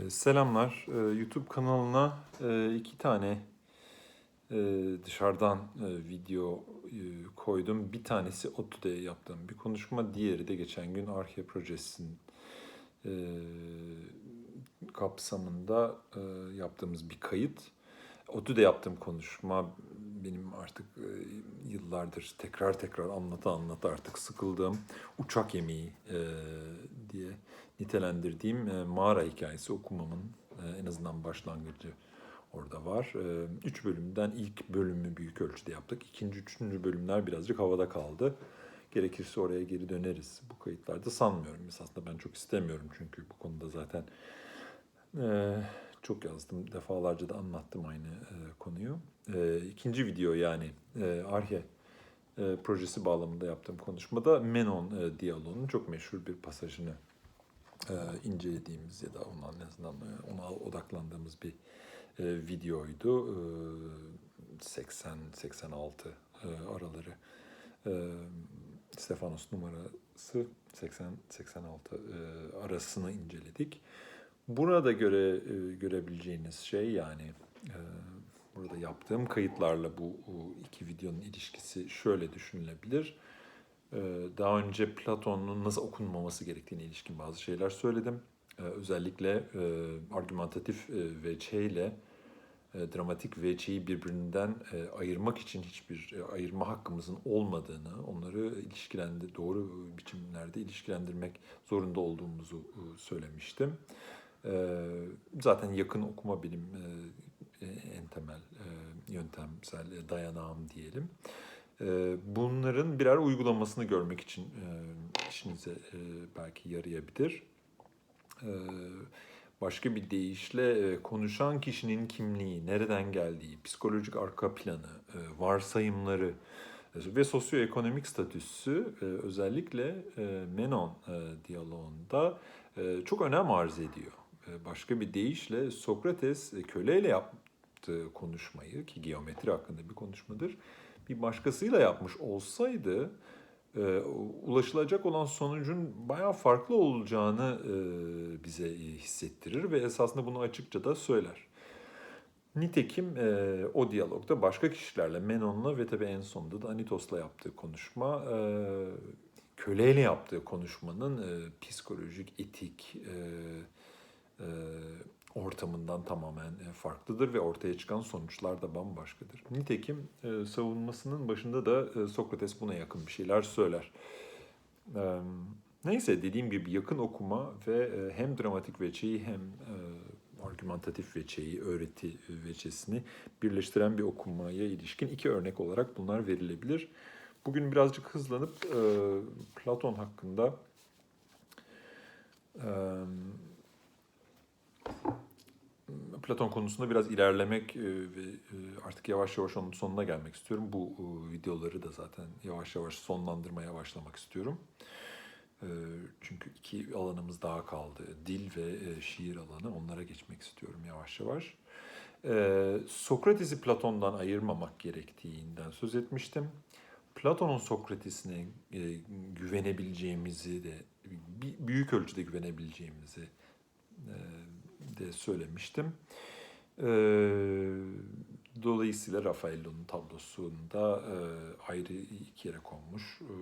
Ee, Selamlar. Ee, YouTube kanalına e, iki tane e, dışarıdan e, video koydum. Bir tanesi ODTÜ'de yaptığım bir konuşma, diğeri de geçen gün Arke Projesi'nin kapsamında yaptığımız bir kayıt. ODTÜ'de yaptığım konuşma benim artık yıllardır tekrar tekrar anlata anlata artık sıkıldığım uçak yemeği diye nitelendirdiğim e, mağara hikayesi okumamın e, en azından başlangıcı orada var. E, Üç bölümden ilk bölümü büyük ölçüde yaptık. İkinci, üçüncü bölümler birazcık havada kaldı. Gerekirse oraya geri döneriz bu kayıtlarda sanmıyorum. Esasında ben çok istemiyorum çünkü bu konuda zaten çok yazdım. Defalarca da anlattım aynı konuyu. İkinci video yani Arhe projesi bağlamında yaptığım konuşmada Menon diyaloğunun çok meşhur bir pasajını e, incelediğimiz ya da ondan en azından e, ona odaklandığımız bir e, videoydu. E, 80-86 e, araları. E, Stefanos numarası 80-86 e, arasını inceledik. Burada göre e, görebileceğiniz şey yani e, burada yaptığım kayıtlarla bu, bu iki videonun ilişkisi şöyle düşünülebilir. Ee, Daha önce Platon'un nasıl okunmaması gerektiğine ilişkin bazı şeyler söyledim. Ee, Özellikle e, argümantatif e, veçeyle e, dramatik veçeyi birbirinden ayırmak için hiçbir ayırma hakkımızın olmadığını, onları ilişkilendir doğru biçimlerde ilişkilendirmek zorunda olduğumuzu söylemiştim. Zaten yakın okuma benim e, en temel yöntemsel dayanağım diyelim. Ee, Bunların birer uygulamasını görmek için e, işinize e, belki yarayabilir. Ee, Başka bir deyişle e, konuşan kişinin kimliği, nereden geldiği, psikolojik arka planı, varsayımları ve sosyoekonomik statüsü özellikle Menon diyaloğunda çok önem arz ediyor. Başka bir deyişle Sokrates köleyle yaptığı konuşmayı ki geometri hakkında bir konuşmadır bir başkasıyla yapmış olsaydı e, ulaşılacak olan sonucun bayağı farklı olacağını e, bize hissettirir ve esasında bunu açıkça da söyler. Nitekim e, o diyalogda başka kişilerle, Menon'la ve tabii en sonunda da Anitos'la yaptığı konuşma, e, köleyle yaptığı konuşmanın e, psikolojik, etik, e, e, ortamından tamamen e, farklıdır ve ortaya çıkan sonuçlar da bambaşkadır. Nitekim e, savunmasının başında da e, Sokrates buna yakın bir şeyler söyler. Neyse dediğim gibi yakın okuma ve hem dramatik veçeyi hem argümantatif veçeyi, öğreti veçesini birleştiren bir okumaya ilişkin iki örnek olarak bunlar verilebilir. Bugün birazcık hızlanıp Platon hakkında Platon konusunda biraz ilerlemek e, ve e, artık yavaş yavaş onun sonuna gelmek istiyorum. Bu e, videoları da zaten yavaş yavaş sonlandırmaya başlamak istiyorum. Çünkü iki alanımız daha kaldı. Dil ve şiir alanı. Onlara geçmek istiyorum yavaş yavaş. Sokrates'i Platon'dan ayırmamak gerektiğinden söz etmiştim. Platon'un Sokrates'ine güvenebileceğimizi de büyük ölçüde güvenebileceğimizi de söylemiştim. E, Dolayısıyla Raffaello'nun tablosunda e, ayrı iki yere konmuş. E,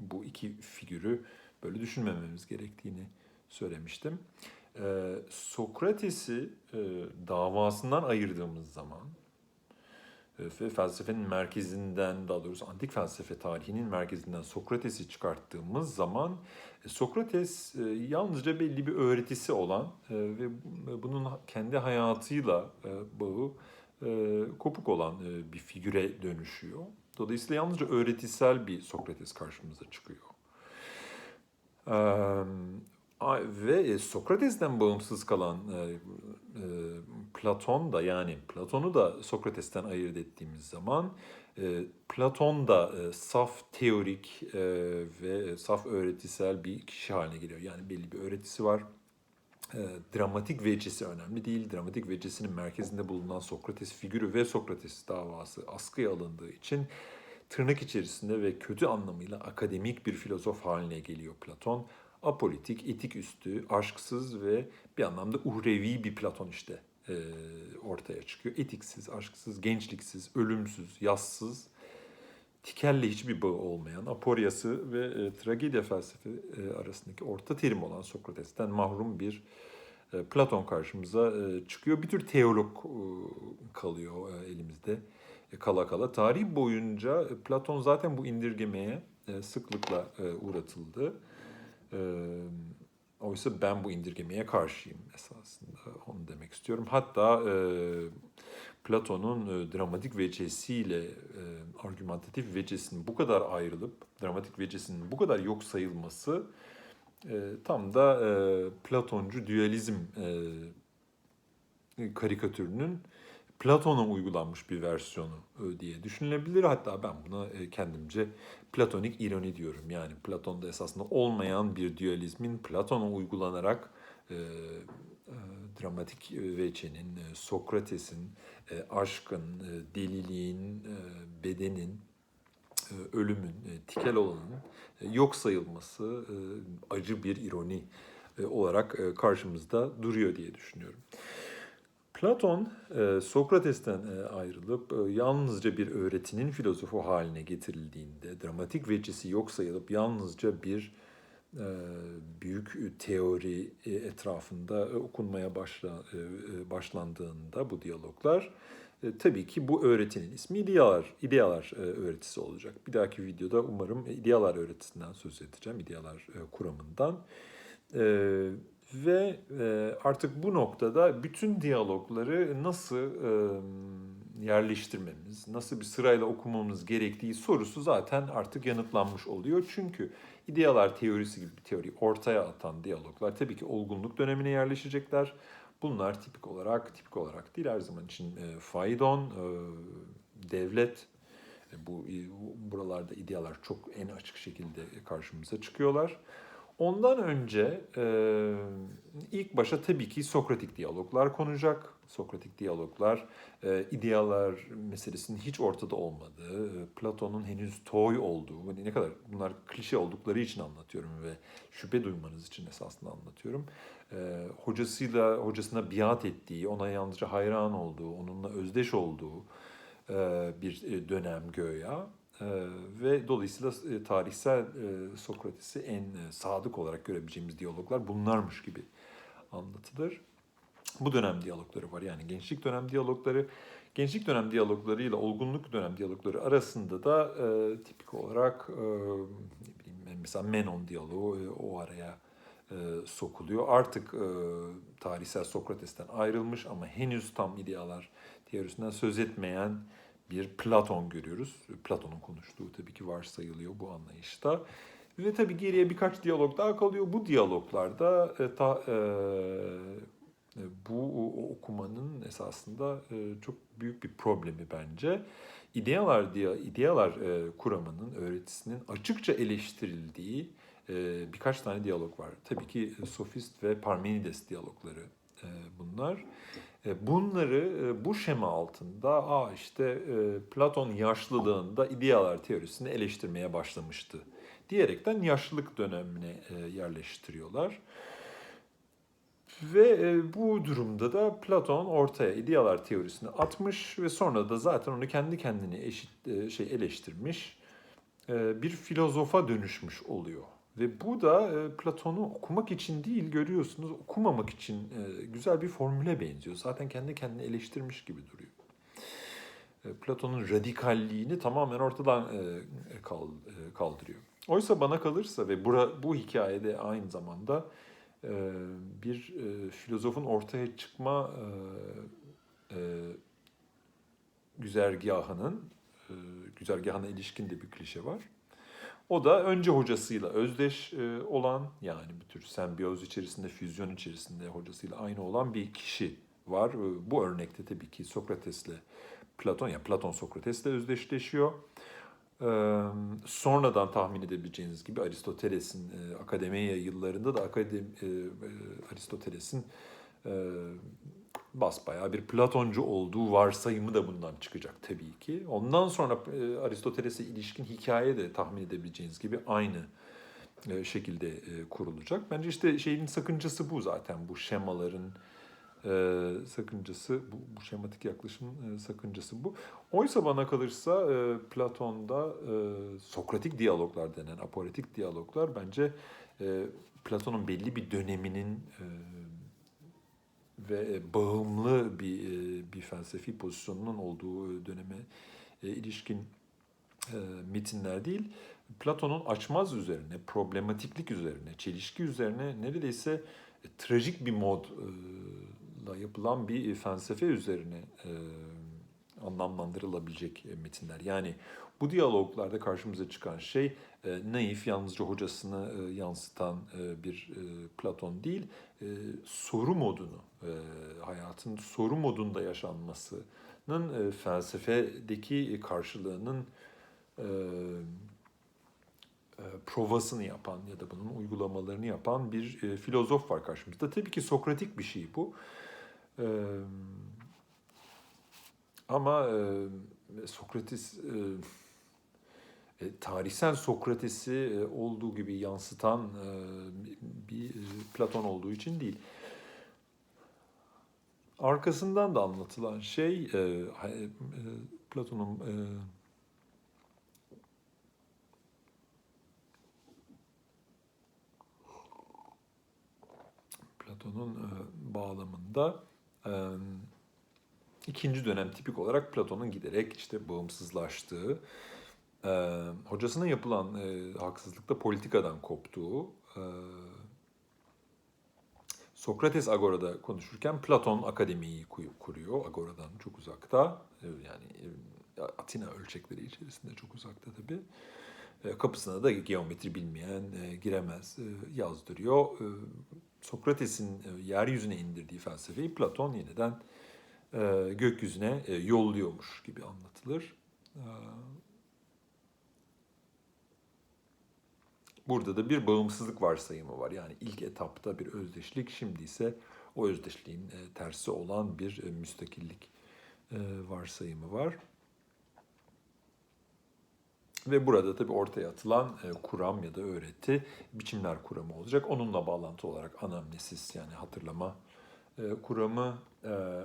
Bu iki figürü böyle düşünmememiz gerektiğini söylemiştim. E, Sokrates'i e, davasından ayırdığımız zaman felsefenin merkezinden daha doğrusu antik felsefe tarihinin merkezinden Sokrates'i çıkarttığımız zaman e, Sokrates e, yalnızca belli bir öğretisi olan e, ve bunun kendi hayatıyla bağı kopuk olan bir figüre dönüşüyor. Dolayısıyla yalnızca öğretisel bir Sokrates karşımıza çıkıyor. Ve Sokrates'ten bağımsız kalan Platon da yani Platon'u da Sokrates'ten ayırt ettiğimiz zaman e, Platon da e, saf teorik e, ve saf öğretisel bir kişi haline geliyor. Yani belli bir öğretisi var. E, dramatik vecesi önemli değil. Dramatik vecesinin merkezinde bulunan Sokrates figürü ve Sokrates davası askıya alındığı için tırnak içerisinde ve kötü anlamıyla akademik bir filozof haline geliyor Platon. apolitik, etik üstü, aşksız ve bir anlamda uhrevi bir Platon işte e, ortaya çıkıyor. Etiksiz, aşksız, gençliksiz, ölümsüz, yassız, tikelle hiçbir bağı olmayan, aporyası ve e, tragedya felsefe e, arasındaki orta terim olan Sokrates'ten mahrum bir e, Platon karşımıza çıkıyor. Bir tür teolog kalıyor elimizde e, kala kala. Tarih boyunca Platon zaten bu indirgemeye sıklıkla uğratıldı. E, oysa ben bu indirgemeye karşıyım esasında onu demek istiyorum. Hatta e, Platon'un e, dramatik vecesiyle e, argümantatif vecesinin bu kadar ayrılıp dramatik vecesinin bu kadar yok sayılması e, tam da e, Platoncu dualizm e, karikatürünün Platon'a uygulanmış bir versiyonu e, diye düşünülebilir. Hatta ben buna e, kendimce platonik ironi diyorum. Yani Platon'da esasında olmayan bir dualizmin Platon'a uygulanarak e, e, dramatik veçenin, e, Sokrates'in, e, aşkın, e, deliliğin, e, bedenin, e, ölümün, e, tikel olanın e, yok sayılması e, acı bir ironi e, olarak e, karşımızda duruyor diye düşünüyorum. Platon e, Sokrates'ten e, ayrılıp e, yalnızca bir öğretinin filozofu haline getirildiğinde, dramatik vecisi yok sayılıp yalnızca bir büyük teori etrafında okunmaya başla, başlandığında bu diyaloglar tabii ki bu öğretinin ismi idealar, idealar öğretisi olacak. Bir dahaki videoda umarım idealar öğretisinden söz edeceğim, idealar kuramından. E, ve e, artık bu noktada bütün diyalogları nasıl e, yerleştirmemiz, nasıl bir sırayla okumamız gerektiği sorusu zaten artık yanıtlanmış oluyor. Çünkü idealar teorisi gibi bir teori ortaya atan diyaloglar tabii ki olgunluk dönemine yerleşecekler. Bunlar tipik olarak, tipik olarak değil her zaman için e, faydon, e, devlet, e, bu buralarda idealar çok en açık şekilde karşımıza çıkıyorlar. Ondan önce e, ilk başa tabii ki Sokratik diyaloglar konacak. Sokratik diyaloglar, e, idealar meselesinin hiç ortada olmadığı, Platon'un henüz toy olduğu, ne kadar bunlar klişe oldukları için anlatıyorum ve şüphe duymanız için esasında anlatıyorum. E, hocasıyla, hocasına biat ettiği, ona yalnızca hayran olduğu, onunla özdeş olduğu e, bir dönem göya. Ee, ve dolayısıyla e, tarihsel e, Sokrates'i en e, sadık olarak görebileceğimiz diyaloglar bunlarmış gibi anlatılır. Bu dönem diyalogları var yani gençlik dönem diyalogları. Gençlik dönem diyalogları ile olgunluk dönem diyalogları arasında da e, tipik olarak e, ne bileyim mesela Menon diyaloğu e, o araya e, sokuluyor. Artık e, tarihsel Sokrates'ten ayrılmış ama henüz tam idealar teorisinden söz etmeyen bir Platon görüyoruz. Platon'un konuştuğu tabii ki varsayılıyor bu anlayışta. Ve tabii geriye birkaç diyalog daha kalıyor. Bu diyaloglarda e, ta, e, e bu okumanın esasında e, çok büyük bir problemi bence. İdealar diye idealar e, kuramının öğretisinin açıkça eleştirildiği e, birkaç tane diyalog var. Tabii ki Sofist ve Parmenides diyalogları e, bunlar. E, bunları e, bu şema altında Aa işte e, Platon yaşlılığında idealar teorisini eleştirmeye başlamıştı diyerekten yaşlılık dönemine yerleştiriyorlar. Ve bu durumda da Platon ortaya idealar teorisini atmış ve sonra da zaten onu kendi kendine eşit şey eleştirmiş bir filozofa dönüşmüş oluyor. Ve bu da e, Platon'u okumak için değil görüyorsunuz okumamak için e, güzel bir formüle benziyor. Zaten kendi kendini eleştirmiş gibi duruyor. E, Platon'un radikalliğini tamamen ortadan kaldırıyor. Oysa bana kalırsa ve bura, bu hikayede aynı zamanda bir filozofun ortaya çıkma güzergahının, güzergahına ilişkin de bir klişe var o da önce hocasıyla özdeş e, olan yani bir tür sembiyoz içerisinde, füzyon içerisinde hocasıyla aynı olan bir kişi var. E, bu örnekte tabii ki Sokrates'le Platon, yani Platon Sokrates'le özdeşleşiyor. E, sonradan tahmin edebileceğiniz gibi Aristoteles'in akademiye yıllarında da akademi, Aristoteles'in basbayağı bir Platoncu olduğu varsayımı da bundan çıkacak tabii ki. Ondan sonra e, Aristoteles'e ilişkin hikaye de tahmin edebileceğiniz gibi aynı e, şekilde e, kurulacak. Bence işte şeyin sakıncası bu zaten bu şemaların sakıncası bu, bu şematik yaklaşımın sakıncası bu. Oysa bana kalırsa Platon'da Sokratik diyaloglar denen aporetik diyaloglar bence Platon'un belli bir döneminin ve bağımlı bir e, bir felsefi pozisyonunun olduğu döneme e, ilişkin e, metinler değil. Platon'un açmaz üzerine, problematiklik üzerine, çelişki üzerine neredeyse e, trajik bir modla yapılan bir felsefe üzerine e, anlamlandırılabilecek e, metinler. Yani bu diyaloglarda karşımıza çıkan şey e, naif, yalnızca hocasını e, yansıtan e, bir e, Platon değil, e, soru modunu, e, hayatın soru modunda yaşanmasının e, felsefedeki karşılığının e, e, provasını yapan ya da bunun uygulamalarını yapan bir e, filozof var karşımızda. Tabii ki Sokratik bir şey bu. E, ama e, Sokrates e, tarihsel Sokrates'i e, olduğu gibi yansıtan e, bir e, Platon olduğu için değil. Arkasından da anlatılan şey e, e, Platon'un e, Platon'un e, bağlamında e, ikinci dönem tipik olarak Platon'un giderek işte bağımsızlaştığı, e, hocasına yapılan e, haksızlıkta politikadan koptuğu, e, Sokrates Agora'da konuşurken Platon Akademi'yi kuruyor. Agora'dan çok uzakta. E, yani e, Atina ölçekleri içerisinde çok uzakta tabii. E, kapısına da geometri bilmeyen giremez yazdırıyor. Sokrates'in yeryüzüne indirdiği felsefeyi Platon yeniden gökyüzüne yolluyormuş gibi anlatılır. Burada da bir bağımsızlık varsayımı var. Yani ilk etapta bir özdeşlik, şimdi ise o özdeşliğin e, tersi olan bir e, müstakillik e, varsayımı var. Ve burada tabii ortaya atılan kuram ya da öğreti biçimler kuramı olacak. Onunla bağlantı olarak anamnesis yani hatırlama kuramı,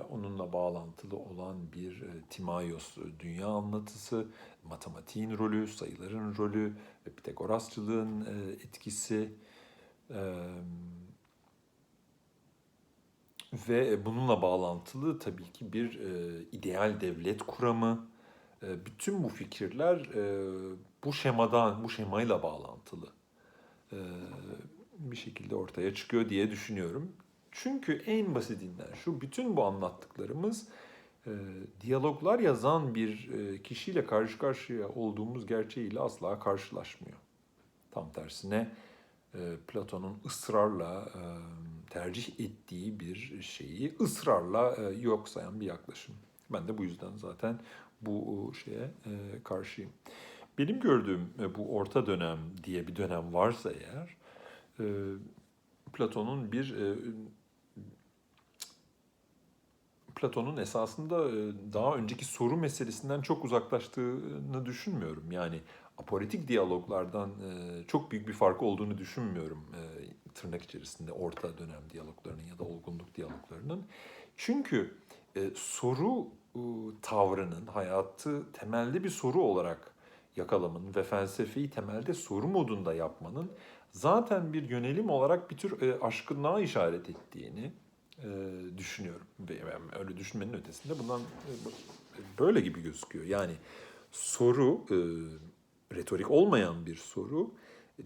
onunla bağlantılı olan bir Timaios dünya anlatısı, matematiğin rolü, sayıların rolü, Pitagorasçılığın etkisi ve bununla bağlantılı tabii ki bir ideal devlet kuramı. Bütün bu fikirler bu şemadan, bu şemayla bağlantılı bir şekilde ortaya çıkıyor diye düşünüyorum. Çünkü en basitinden şu bütün bu anlattıklarımız e, diyaloglar yazan bir e, kişiyle karşı karşıya olduğumuz gerçeğiyle asla karşılaşmıyor. Tam tersine e, Platon'un ısrarla e, tercih ettiği bir şeyi ısrarla e, yok sayan bir yaklaşım. Ben de bu yüzden zaten bu şeye e, karşıyım. Benim gördüğüm e, bu orta dönem diye bir dönem varsa eğer, e, Platon'un bir e, Platon'un esasında e, daha önceki soru meselesinden çok uzaklaştığını düşünmüyorum. Yani apolitik diyaloglardan e, çok büyük bir farkı olduğunu düşünmüyorum e, tırnak içerisinde orta dönem diyaloglarının ya da olgunluk diyaloglarının. Çünkü soru tavrının hayatı temelde bir soru olarak yakalamanın ve felsefeyi temelde soru modunda yapmanın zaten bir yönelim olarak bir tür aşkınlığa işaret ettiğini, düşünüyorum. Ben öyle düşünmenin ötesinde bundan böyle gibi gözüküyor. Yani soru retorik olmayan bir soru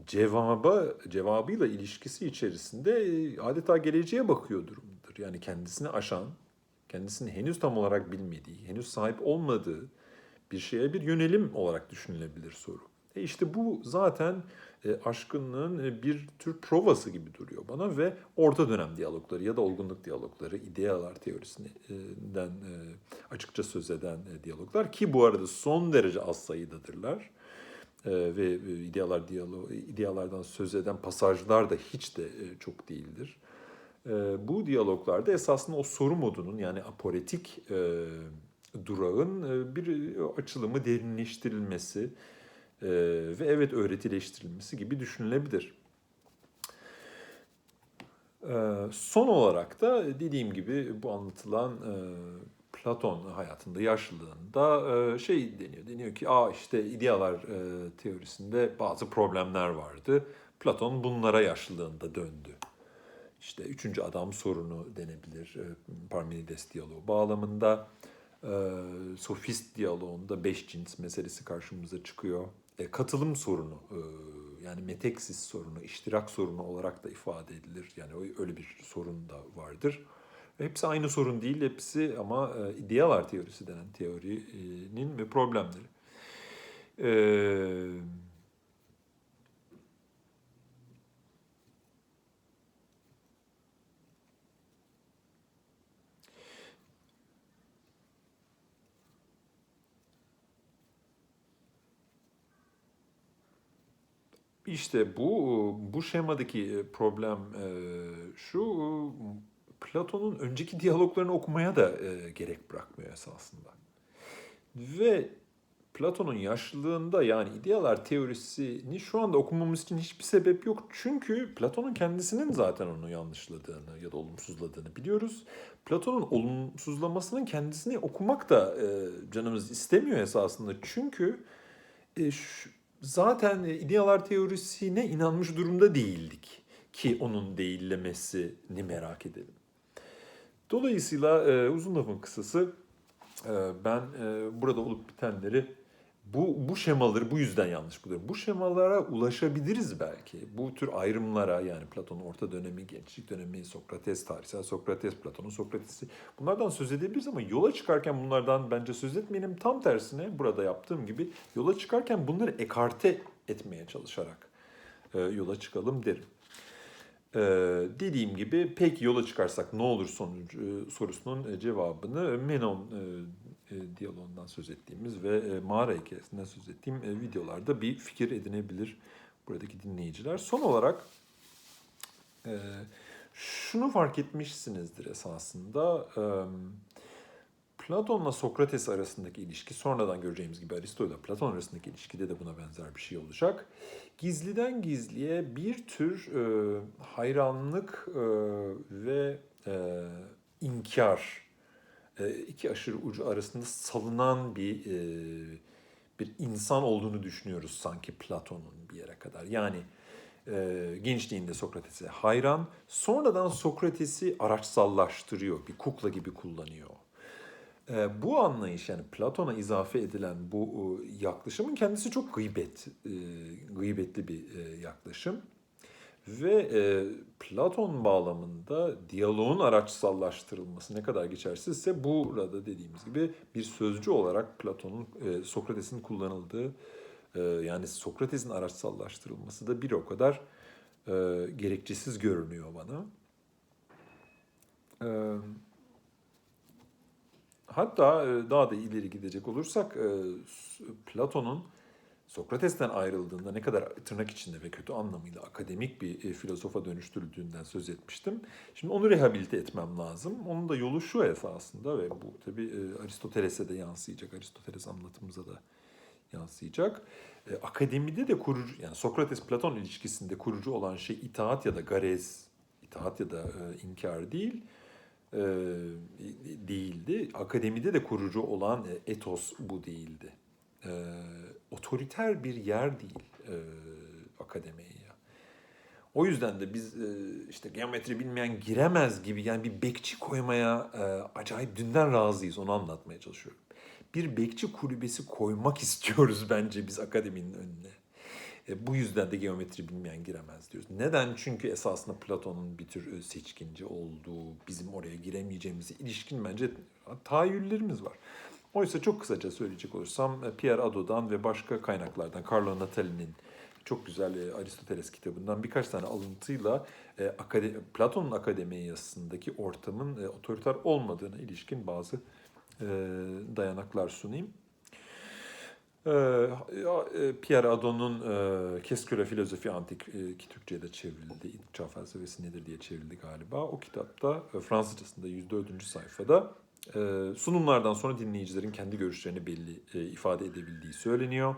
cevaba cevabıyla ilişkisi içerisinde adeta geleceğe bakıyor durumdur. Yani kendisini aşan, kendisini henüz tam olarak bilmediği, henüz sahip olmadığı bir şeye bir yönelim olarak düşünülebilir soru. E işte bu zaten e, aşkınlığın e, bir tür provası gibi duruyor bana ve orta dönem diyalogları ya da olgunluk diyalogları, idealar teorisinden e, açıkça söz eden diyaloglar ki bu arada son derece az sayıdadırlar ve idealar diyalog, idealardan söz eden pasajlar da hiç de çok değildir. Bu diyaloglarda esasında o soru modunun yani aporetik durağın bir açılımı derinleştirilmesi, ee, ve evet öğretileştirilmesi gibi düşünülebilir. Ee, son olarak da dediğim gibi bu anlatılan e, Platon hayatında, yaşlılığında e, şey deniyor. Deniyor ki Aa işte idealar e, teorisinde bazı problemler vardı. Platon bunlara yaşlılığında döndü. İşte üçüncü adam sorunu denebilir. E, Parmenides diyaloğu bağlamında. E, Sofist diyaloğunda beş cins meselesi karşımıza çıkıyor. E, katılım sorunu, e, yani meteksis sorunu, iştirak sorunu olarak da ifade edilir. Yani öyle bir sorun da vardır. Hepsi aynı sorun değil, hepsi ama e, idealar teorisi denen teorinin ve problemleri. E, İşte bu bu şemadaki problem e, şu Platon'un önceki diyaloglarını okumaya da e, gerek bırakmıyor esasında. Ve Platon'un yaşlılığında yani idealar teorisini şu anda okumamız için hiçbir sebep yok. Çünkü Platon'un kendisinin zaten onu yanlışladığını ya da olumsuzladığını biliyoruz. Platon'un olumsuzlamasının kendisini okumak da e, canımız istemiyor esasında. Çünkü e, şu- zaten e, idealar teorisine inanmış durumda değildik ki onun değillemesini merak edelim. Dolayısıyla e, uzun lafın kısası e, ben burada olup bitenleri bu bu şemaları bu yüzden yanlış buluyorum. Bu şemalara ulaşabiliriz belki. Bu tür ayrımlara yani Platon'un orta dönemi, gençlik dönemi, Sokrates, tarihsel Sokrates, Platon'un Sokrates'i bunlardan söz edebiliriz ama yola çıkarken bunlardan bence söz etmeyelim. Tam tersine burada yaptığım gibi yola çıkarken bunları ekarte etmeye çalışarak e, yola çıkalım derim. Ee, dediğim gibi peki yola çıkarsak ne olur sonucu e, sorusunun e, cevabını Menon e, e, diyaloğundan söz ettiğimiz ve e, mağara hikayesinden söz ettiğim e, videolarda bir fikir edinebilir buradaki dinleyiciler. Son olarak e, şunu fark etmişsinizdir esasında. E, Platon'la Sokrates arasındaki ilişki sonradan göreceğimiz gibi Aristo Platon arasındaki ilişkide de buna benzer bir şey olacak. Gizliden gizliye bir tür e, hayranlık e, ve e, inkar iki aşırı ucu arasında salınan bir e, bir insan olduğunu düşünüyoruz sanki Platon'un bir yere kadar. Yani e, gençliğinde Sokrates'e hayran, sonradan Sokrates'i araçsallaştırıyor, bir kukla gibi kullanıyor. E, bu anlayış yani Platon'a izafe edilen bu yaklaşımın kendisi çok gıybet, e, gıybetli bir yaklaşım. Ve e, Platon bağlamında diyaloğun araçsallaştırılması ne kadar geçersizse burada dediğimiz gibi bir sözcü olarak Platon'un, e, Sokrates'in kullanıldığı e, yani Sokrates'in araçsallaştırılması da bir o kadar e, gerekçesiz görünüyor bana. E, Hatta e, daha da ileri gidecek olursak e, Platon'un Sokrates'ten ayrıldığında ne kadar tırnak içinde ve kötü anlamıyla akademik bir e, filozofa dönüştürüldüğünden söz etmiştim. Şimdi onu rehabilite etmem lazım. Onun da yolu şu esasında ve bu tabii e, Aristoteles'e de yansıyacak, Aristoteles anlatımıza da yansıyacak. E, Akademide de kurucu, yani Sokrates-Platon ilişkisinde kurucu olan şey itaat ya da garez, itaat ya da inkar değil, değildi. Akademide de kurucu olan etos bu değildi. Otoriter bir yer değil e, akademiye. O yüzden de biz e, işte geometri bilmeyen giremez gibi yani bir bekçi koymaya e, acayip dünden razıyız onu anlatmaya çalışıyorum. Bir bekçi kulübesi koymak istiyoruz bence biz akademinin önüne. E, bu yüzden de geometri bilmeyen giremez diyoruz. Neden? Çünkü esasında Platon'un bir tür e, seçkinci olduğu, bizim oraya giremeyeceğimize ilişkin bence tahayyüllerimiz var. Oysa çok kısaca söyleyecek olursam e, Pierre Adot'dan ve başka kaynaklardan, Carlo Natali'nin çok güzel e, Aristoteles kitabından birkaç tane alıntıyla e, Platon'un akademiyasındaki ortamın otoriter olmadığına ilişkin bazı dayanaklar sunayım. Pierre Adorno'nun e, Kesküre Filozofi Antik ki Türkçe'ye de çevrildi. İlk çağ felsefesi nedir diye çevrildi galiba. O kitapta Fransızcasında 104. sayfada sunumlardan sonra dinleyicilerin kendi görüşlerini belli e, ifade edebildiği söyleniyor.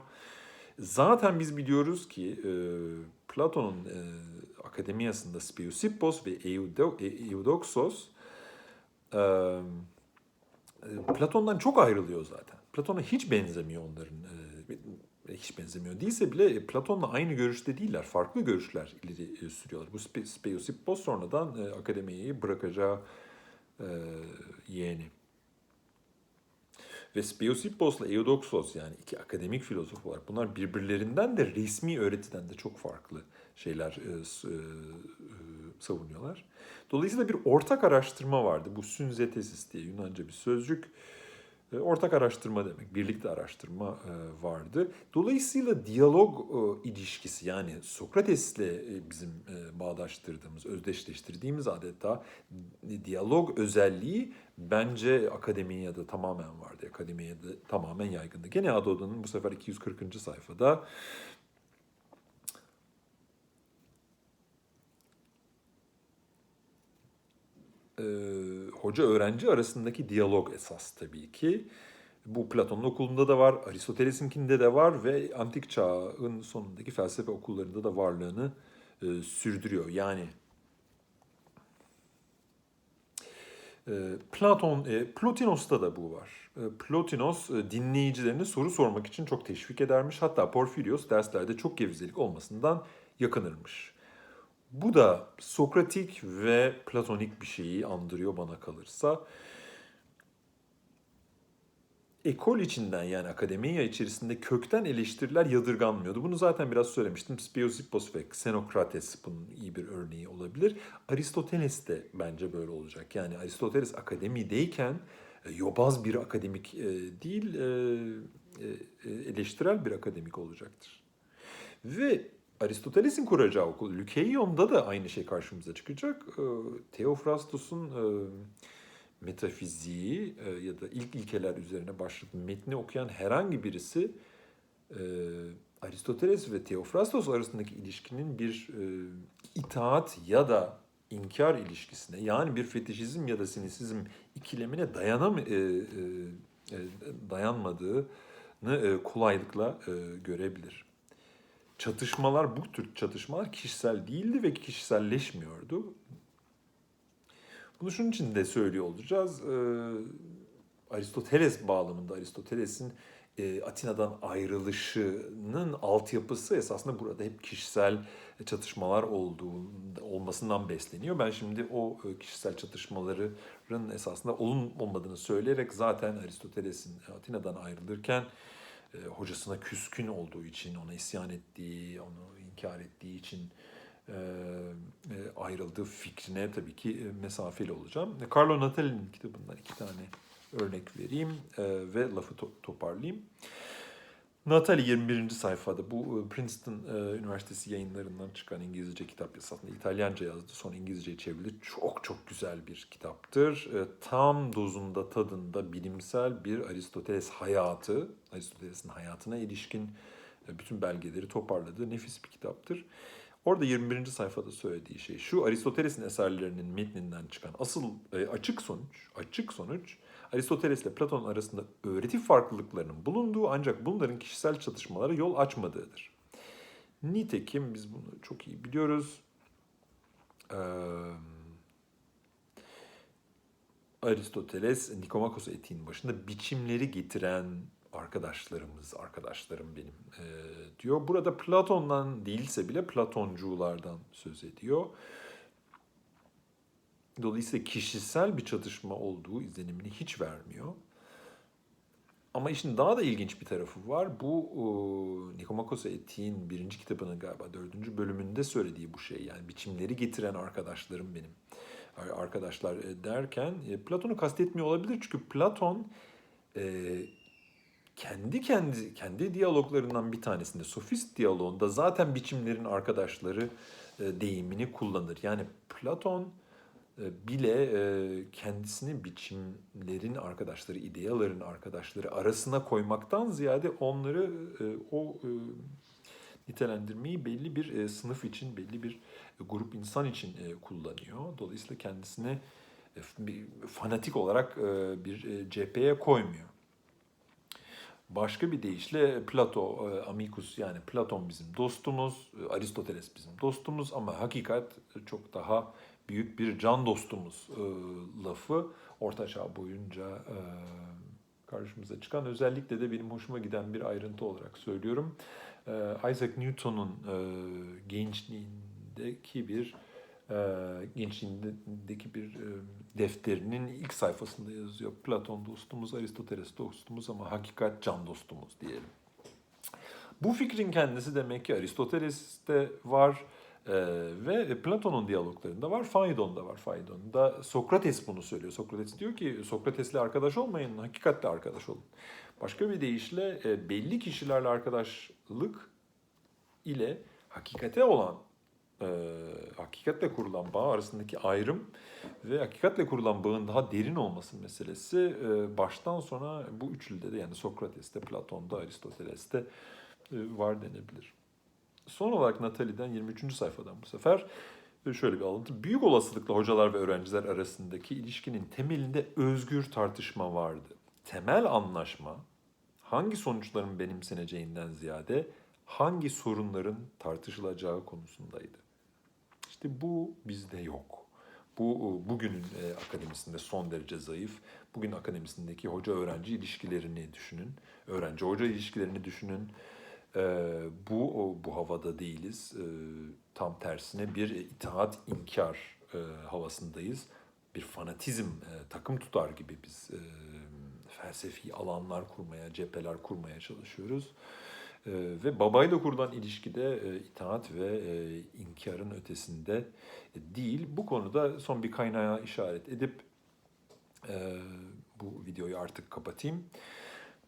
Zaten biz biliyoruz ki e, Platon'un e, akademiyasında Speusippos ve Eudo- Eudoxos Platon'dan çok ayrılıyor zaten. Platon'a hiç benzemiyor onların. hiç benzemiyor değilse bile Platon'la aynı görüşte değiller. Farklı görüşler ileri sürüyorlar. Bu Spe- Speusippos sonradan akademiyi bırakacağı yeğeni. Ve Speusipos'la Eudoxos yani iki akademik filozof olarak bunlar birbirlerinden de resmi öğretiden de çok farklı şeyler e, e, e, savunuyorlar. Dolayısıyla bir ortak araştırma vardı. Bu synthesis diye Yunanca bir sözcük. E, Ortak araştırma demek, birlikte araştırma e, vardı. Dolayısıyla diyalog e, ilişkisi yani Sokrates'le bizim bağdaştırdığımız, özdeşleştirdiğimiz adeta diyalog özelliği bence akademiyada tamamen vardı. Akademiyada tamamen yaygındı. Gene Adoda'nın bu sefer 240. sayfada e, hoca öğrenci arasındaki diyalog esas tabii ki. Bu Platon'un okulunda da var, Aristoteles'inkinde de var ve antik çağın sonundaki felsefe okullarında da varlığını e, sürdürüyor. Yani e, Platon, e, Plotinos'ta da bu var. E, Plotinos e, dinleyicilerine soru sormak için çok teşvik edermiş. Hatta Porfirios derslerde çok gevezelik olmasından yakınırmış. Bu da Sokratik ve Platonik bir şeyi andırıyor bana kalırsa. Ekol içinden yani akademiya içerisinde kökten eleştiriler yadırganmıyordu. Bunu zaten biraz söylemiştim. Speusippos ve Xenokrates bunun iyi bir örneği olabilir. Aristoteles de bence böyle olacak. Yani Aristoteles akademideyken e, yobaz bir akademik e, değil, e, eleştirel bir akademik olacaktır. Ve Aristoteles'in kuracağı okul Lykeion'da da aynı şey karşımıza çıkacak. Ee, Theophrastus'un e, metafiziği e, ya da ilk ilkeler üzerine başladığı metni okuyan herhangi birisi e, Aristoteles ve Theophrastus arasındaki ilişkinin bir itaat ya da inkar ilişkisine yani bir fetişizm ya da sinisizm ikilemine dayanam dayanmadığını e, kolaylıkla görebilir çatışmalar, bu tür çatışmalar kişisel değildi ve kişiselleşmiyordu. Bunu şunun için de söylüyor olacağız. Ee, Aristoteles bağlamında Aristoteles'in e, Atina'dan ayrılışının altyapısı esasında burada hep kişisel çatışmalar olduğu olmasından besleniyor. Ben şimdi o e, kişisel çatışmaların esasında olun olmadığını söyleyerek zaten Aristoteles'in Atina'dan ayrılırken e, hocasına küskün olduğu için, ona isyan ettiği, onu inkar ettiği için e, e, ayrıldığı fikrine tabii ki mesafeli olacağım. Carlo Natali'nin kitabından iki tane örnek vereyim ve lafı to- toparlayayım. Natali 21. sayfada bu e, Princeton e, Üniversitesi yayınlarından çıkan İngilizce kitap aslında İtalyanca yazdı sonra İngilizceye çevrildi. Çok çok güzel bir kitaptır. E, Tam dozunda tadında bilimsel bir Aristoteles hayatı, Aristoteles'in hayatına ilişkin bütün belgeleri toparladığı nefis bir kitaptır. Orada 21. sayfada söylediği şey şu Aristoteles'in eserlerinin metninden çıkan asıl açık sonuç, açık sonuç Aristoteles ile Platon arasında öğreti farklılıklarının bulunduğu ancak bunların kişisel çatışmalara yol açmadığıdır. Nitekim biz bunu çok iyi biliyoruz. Ee, Aristoteles Nikomakos etiğinin başında biçimleri getiren arkadaşlarımız, arkadaşlarım benim e, diyor. Burada Platon'dan değilse bile Platonculardan söz ediyor. Dolayısıyla kişisel bir çatışma olduğu izlenimini hiç vermiyor. Ama işin daha da ilginç bir tarafı var. Bu e, Nikomakos Etiğin birinci kitabının galiba dördüncü bölümünde söylediği bu şey. Yani biçimleri getiren arkadaşlarım benim. Arkadaşlar e, derken e, Platon'u kastetmiyor olabilir. Çünkü Platon e, kendi kendi kendi diyaloglarından bir tanesinde sofist diyaloğunda zaten biçimlerin arkadaşları e, deyimini kullanır. Yani Platon e, bile e, kendisini biçimlerin arkadaşları, ideaların arkadaşları arasına koymaktan ziyade onları e, o e, nitelendirmeyi belli bir e, sınıf için, belli bir e, grup insan için e, kullanıyor. Dolayısıyla kendisini e, fanatik olarak e, bir e, cepheye koymuyor. Başka bir deyişle Plato, e, amicus yani Platon bizim dostumuz, e, Aristoteles bizim dostumuz ama hakikat çok daha büyük bir can dostumuz e, lafı Orta Çağ boyunca e, karşımıza çıkan özellikle de benim hoşuma giden bir ayrıntı olarak söylüyorum. E, Isaac Newton'un e, gençliğindeki bir e, gençliğindeki bir e, defterinin ilk sayfasında yazıyor. Platon dostumuz, Aristoteles dostumuz ama hakikat can dostumuz diyelim. Bu fikrin kendisi demek ki Aristoteles'te var e, ve Platon'un diyaloglarında var, Phaidon'da var. Phaidon'da Sokrates bunu söylüyor. Sokrates diyor ki Sokrates'le arkadaş olmayın, hakikatle arkadaş olun. Başka bir deyişle e, belli kişilerle arkadaşlık ile hakikate olan e, hakikatle kurulan bağ arasındaki ayrım ve hakikatle kurulan bağın daha derin olması meselesi e, baştan sona bu üçlüde de yani Sokrates'te, Platon'da, Aristoteles'te e, var denebilir. Son olarak Natalie'den 23. sayfadan bu sefer e, şöyle bir alıntı. Büyük olasılıkla hocalar ve öğrenciler arasındaki ilişkinin temelinde özgür tartışma vardı. Temel anlaşma hangi sonuçların benimseneceğinden ziyade hangi sorunların tartışılacağı konusundaydı. İşte bu bizde yok. Bu bugünün e, akademisinde son derece zayıf. Bugün akademisindeki hoca-öğrenci ilişkilerini düşünün. Öğrenci-hoca ilişkilerini düşünün. E, bu bu havada değiliz. E, tam tersine bir itaat inkar e, havasındayız. Bir fanatizm e, takım tutar gibi biz e, felsefi alanlar kurmaya, cepheler kurmaya çalışıyoruz. E, ve babayla kurulan ilişkide itaat ve inkarın ötesinde değil. Bu konuda son bir kaynağa işaret edip bu videoyu artık kapatayım.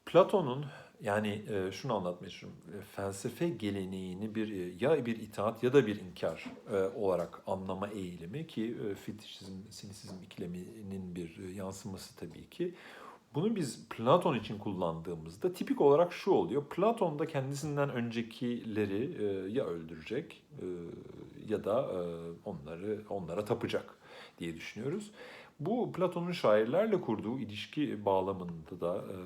Platon'un yani e, şunu anlatmaya çalışıyorum. E, felsefe geleneğini bir e, ya bir itaat ya da bir inkar e, olarak anlama eğilimi ki e, fetişizm, sinisizm ikliminin bir e, yansıması tabii ki. Bunu biz Platon için kullandığımızda tipik olarak şu oluyor. Platon da kendisinden öncekileri e, ya öldürecek e, ya da e, onları onlara tapacak diye düşünüyoruz. Bu Platon'un şairlerle kurduğu ilişki bağlamında da e,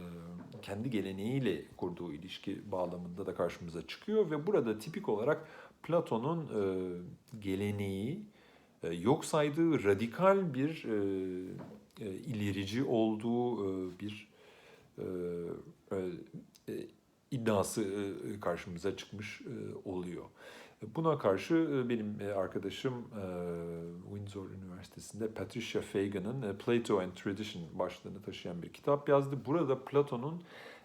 kendi geleneğiyle kurduğu ilişki bağlamında da karşımıza çıkıyor ve burada tipik olarak Platon'un e, geleneği e, yok saydığı radikal bir e, e, ilerici olduğu e, bir e, e, iddiası e, karşımıza çıkmış e, oluyor. Buna karşı e, benim e, arkadaşım e, Üniversitesi'nde Patricia Fagan'ın e, Plato and Tradition başlığını taşıyan bir kitap yazdı. Burada Platon'un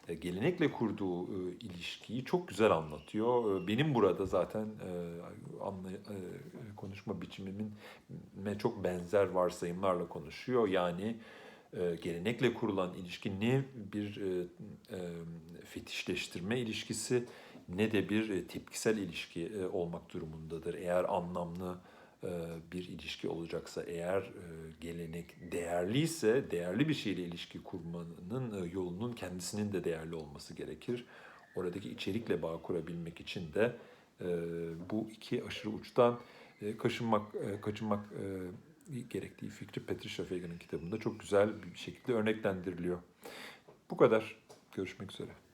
e, gelenekle kurduğu e, ilişkiyi çok güzel anlatıyor. Benim burada zaten konuşma biçimimin çok benzer varsayımlarla konuşuyor. Yani gelenekle kurulan ilişki ne bir fetişleştirme ilişkisi ne de bir tepkisel ilişki olmak durumundadır. Eğer anlamlı bir ilişki olacaksa, eğer e, gelenek değerliyse, değerli bir şeyle ilişki kurmanın e, yolunun kendisinin de değerli olması gerekir. Oradaki içerikle bağ kurabilmek için de e, bu iki aşırı uçtan e, kaşınmak, e, kaçınmak e, gerektiği fikri Patricia Fagan'ın kitabında çok güzel bir şekilde örneklendiriliyor. Bu kadar. Görüşmek üzere.